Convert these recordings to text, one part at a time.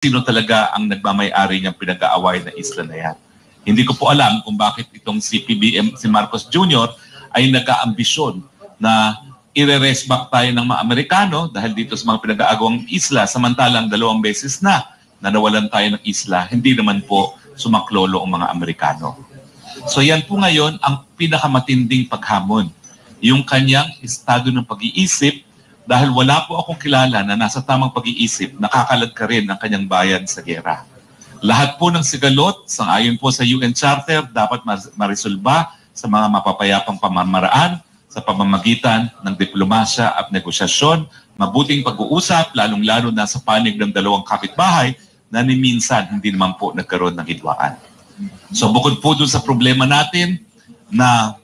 sino talaga ang nagmamayari niyang pinag-aaway na isla na yan. Hindi ko po alam kung bakit itong si PBM, si Marcos Jr. ay nag-aambisyon na i-rest back tayo ng mga Amerikano dahil dito sa mga pinag-aagawang isla samantalang dalawang beses na na nawalan tayo ng isla, hindi naman po sumaklolo ang mga Amerikano. So yan po ngayon ang pinakamatinding paghamon. Yung kanyang estado ng pag-iisip dahil wala po akong kilala na nasa tamang pag-iisip, nakakalad ka rin ng kanyang bayan sa gera. Lahat po ng sigalot, sangayon po sa UN Charter, dapat marisolba sa mga mapapayapang pamamaraan sa pamamagitan ng diplomasya at negosyasyon, mabuting pag-uusap, lalong-lalo na sa panig ng dalawang kapitbahay na ni minsan hindi naman po nagkaroon ng hidwaan. So bukod po dun sa problema natin na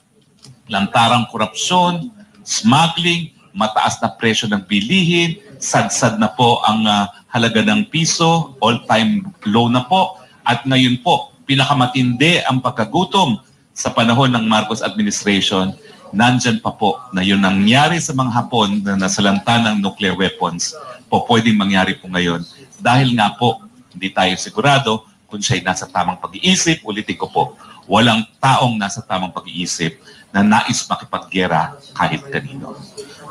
lantarang korupsyon, smuggling, mataas na presyo ng bilihin, sadsad na po ang uh, halaga ng piso, all-time low na po, at ngayon po, pinakamatindi ang pagkagutom sa panahon ng Marcos administration, nandyan pa po na yun nangyari sa mga Hapon na nasalanta ng nuclear weapons po pwedeng mangyari po ngayon dahil nga po hindi tayo sigurado kung siya'y nasa tamang pag-iisip. Ulitin ko po, walang taong nasa tamang pag-iisip na nais makipaggera kahit kanino.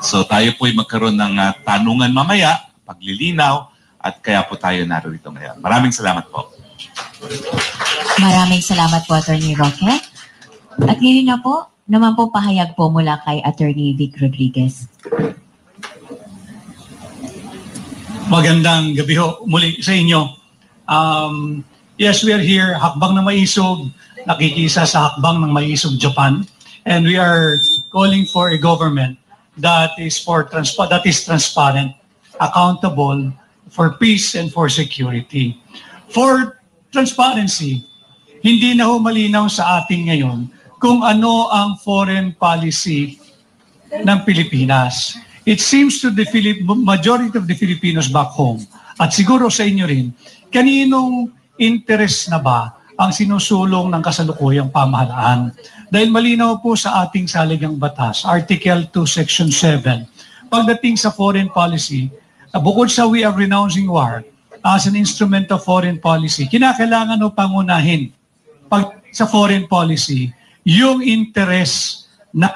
So tayo po ay magkaroon ng uh, tanungan mamaya, paglilinaw, at kaya po tayo narito ngayon. Maraming salamat po. Maraming salamat po, Attorney Roque. At ngayon na po, naman po pahayag po mula kay Attorney Vic Rodriguez. Magandang gabi ho muli sa inyo. Um, yes, we are here, hakbang ng maisog, nakikisa sa hakbang ng maisog Japan. And we are calling for a government that is for transpa- that is transparent, accountable for peace and for security. For transparency, hindi na ho malinaw sa ating ngayon kung ano ang foreign policy ng Pilipinas. It seems to the Philip, majority of the Filipinos back home, at siguro sa inyo rin, kaninong interest na ba ang sinusulong ng kasalukuyang pamahalaan? Dahil malinaw po sa ating saligang batas, Article 2, Section 7, pagdating sa foreign policy, bukod sa we are renouncing war as an instrument of foreign policy, kinakailangan o pangunahin pag, sa foreign policy yung interest ng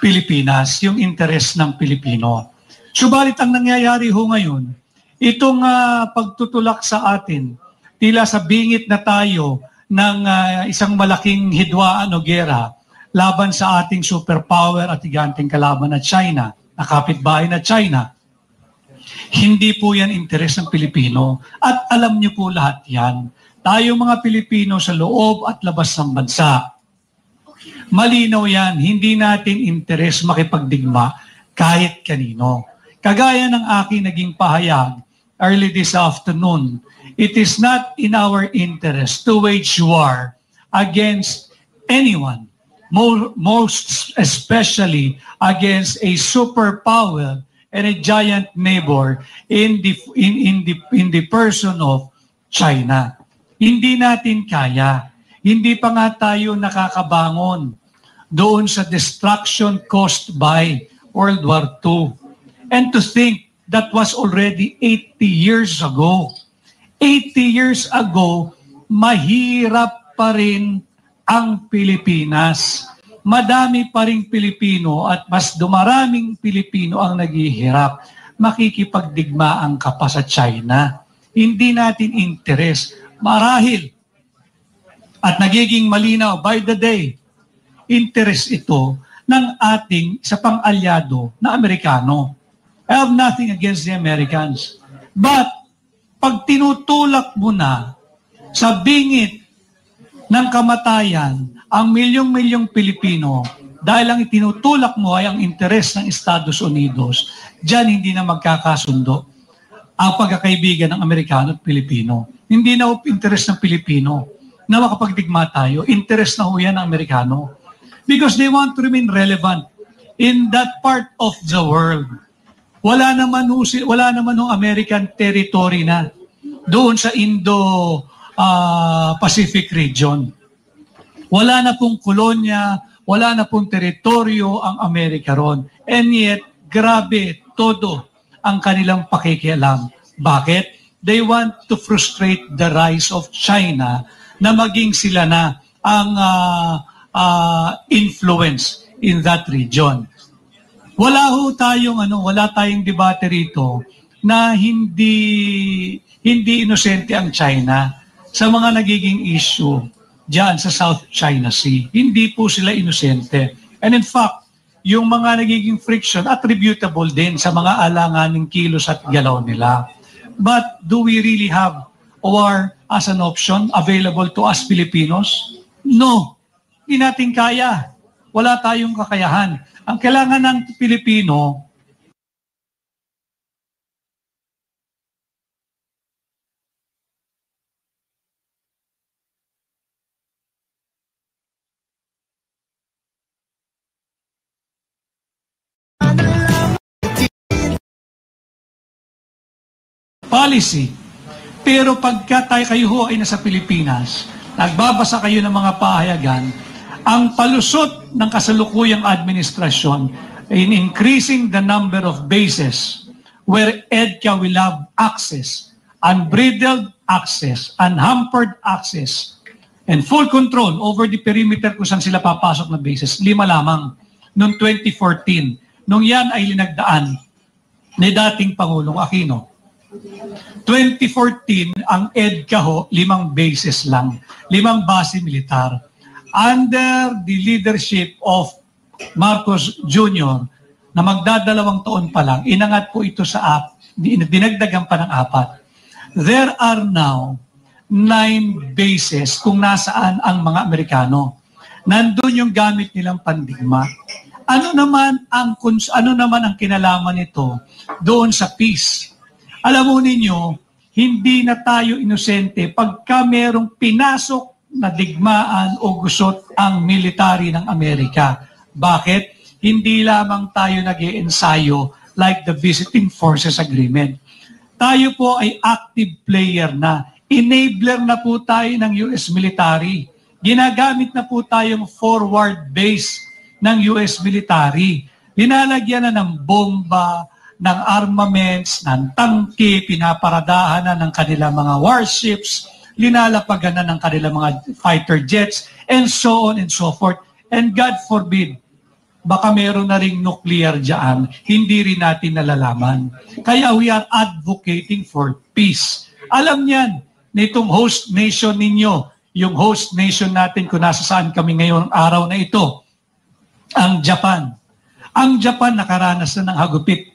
Pilipinas, yung interest ng Pilipino. Subalit ang nangyayari ho ngayon, Itong uh, pagtutulak sa atin, tila sa bingit na tayo ng uh, isang malaking hidwaan o gera laban sa ating superpower at higanting kalaban na China, na kapitbahay na China. Hindi po yan interes ng Pilipino. At alam niyo po lahat yan. Tayo mga Pilipino sa loob at labas ng bansa. Malinaw yan, hindi natin interes makipagdigma kahit kanino. Kagaya ng aking naging pahayag, early this afternoon, it is not in our interest to wage war against anyone, most especially against a superpower and a giant neighbor in the in, in the in the person of China. Hindi natin kaya. Hindi pa nga tayo nakakabangon doon sa destruction caused by World War II. And to think that was already 80 years ago. 80 years ago, mahirap pa rin ang Pilipinas. Madami pa rin Pilipino at mas dumaraming Pilipino ang naghihirap. Makikipagdigmaan ka pa sa China. Hindi natin interes. Marahil. At nagiging malinaw by the day, interest ito ng ating sa pang-alyado na Amerikano. I have nothing against the Americans. But, pag tinutulak mo na sa bingit ng kamatayan ang milyong-milyong Pilipino dahil ang itinutulak mo ay ang interes ng Estados Unidos, dyan hindi na magkakasundo ang pagkakaibigan ng Amerikano at Pilipino. Hindi na interes ng Pilipino na makapagdigma tayo. Interes na ho yan ng Amerikano. Because they want to remain relevant in that part of the world. Wala naman ho, wala naman ho American territory na doon sa Indo uh, Pacific region. Wala na pong kolonya, wala na pong teritoryo ang Amerika ron. And yet, grabe, todo ang kanilang pakikialam. Bakit? they want to frustrate the rise of China na maging sila na ang ah, ah, influence in that region. Wala ho tayong ano, wala tayong debate rito na hindi hindi inosente ang China sa mga nagiging issue diyan sa South China Sea. Hindi po sila inosente. And in fact, yung mga nagiging friction attributable din sa mga alanganing kilos at galaw nila. But do we really have war as an option available to us Filipinos? No. Hindi natin kaya. Wala tayong kakayahan. Ang kailangan ng Pilipino, policy. Pero pagka tayo kayo ho ay nasa Pilipinas, nagbabasa kayo ng mga pahayagan, ang palusot ng kasalukuyang administrasyon in increasing the number of bases where EDCA will have access, unbridled access, unhampered access, and full control over the perimeter kung saan sila papasok na bases. Lima lamang noong 2014. Nung yan ay linagdaan ni dating Pangulong Aquino. 2014, ang EDCA ho, limang bases lang, limang base militar. Under the leadership of Marcos Jr., na magdadalawang taon pa lang, inangat po ito sa app, dinagdagan pa ng apat. There are now nine bases kung nasaan ang mga Amerikano. Nandun yung gamit nilang pandigma. Ano naman ang ano naman ang kinalaman nito doon sa peace? Alam mo ninyo, hindi na tayo inosente pagka merong pinasok na digmaan o gusot ang military ng Amerika. Bakit? Hindi lamang tayo nag ensayo like the Visiting Forces Agreement. Tayo po ay active player na. Enabler na po tayo ng US military. Ginagamit na po tayong forward base ng US military. Linalagyan na ng bomba, ng armaments, ng tangke, pinaparadahan na ng kanilang mga warships, linalapagan na ng kanilang mga fighter jets, and so on and so forth. And God forbid, baka meron na ring nuclear dyan, hindi rin natin nalalaman. Kaya we are advocating for peace. Alam niyan, nitong host nation ninyo, yung host nation natin kung nasa saan kami ngayon araw na ito, ang Japan. Ang Japan nakaranas na ng hagupit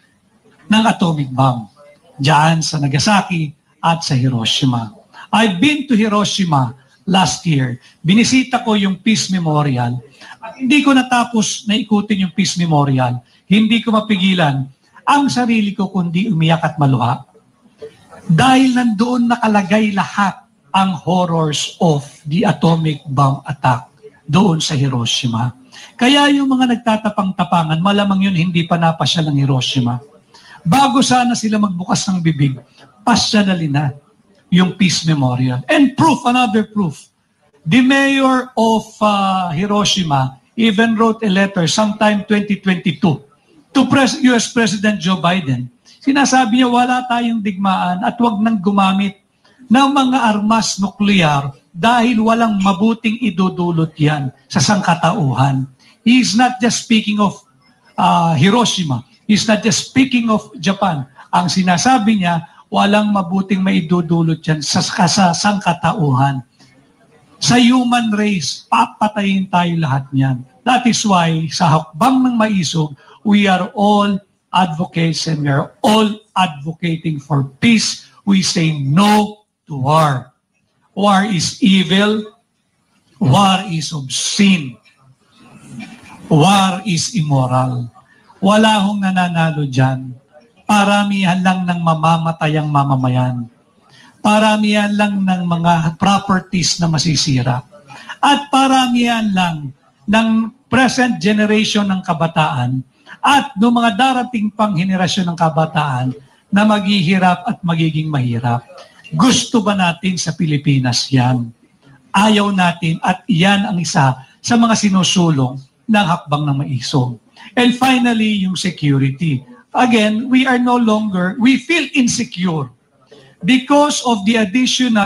ng atomic bomb diyan sa Nagasaki at sa Hiroshima. I've been to Hiroshima last year. Binisita ko yung Peace Memorial. At hindi ko natapos na ikutin yung Peace Memorial. Hindi ko mapigilan ang sarili ko kundi umiyak at maluha. Dahil nandoon nakalagay lahat ang horrors of the atomic bomb attack doon sa Hiroshima. Kaya yung mga nagtatapang-tapangan, malamang yun hindi pa napasya ng Hiroshima. Bago sana sila magbukas ng bibig, pasyalali na yung Peace Memorial. And proof, another proof. The mayor of uh, Hiroshima even wrote a letter sometime 2022 to Pres- US President Joe Biden. Sinasabi niya wala tayong digmaan at wag nang gumamit ng mga armas nuklear dahil walang mabuting idudulot yan sa sangkatauhan. He is not just speaking of uh, Hiroshima. He's not just speaking of Japan. Ang sinasabi niya, walang mabuting maidudulot yan sa, sa sangkatauhan. Sa human race, papatayin tayo lahat niyan. That is why sa hakbang ng maisog, we are all advocates and we are all advocating for peace. We say no to war. War is evil. War is obscene. War is immoral. Wala hong nananalo dyan. Paramihan lang ng mamamatay ang mamamayan. Paramihan lang ng mga properties na masisira. At paramihan lang ng present generation ng kabataan at ng mga darating pang henerasyon ng kabataan na maghihirap at magiging mahirap. Gusto ba natin sa Pilipinas yan? Ayaw natin at yan ang isa sa mga sinusulong ng hakbang ng maisog. And finally, yung security. Again, we are no longer, we feel insecure because of the additional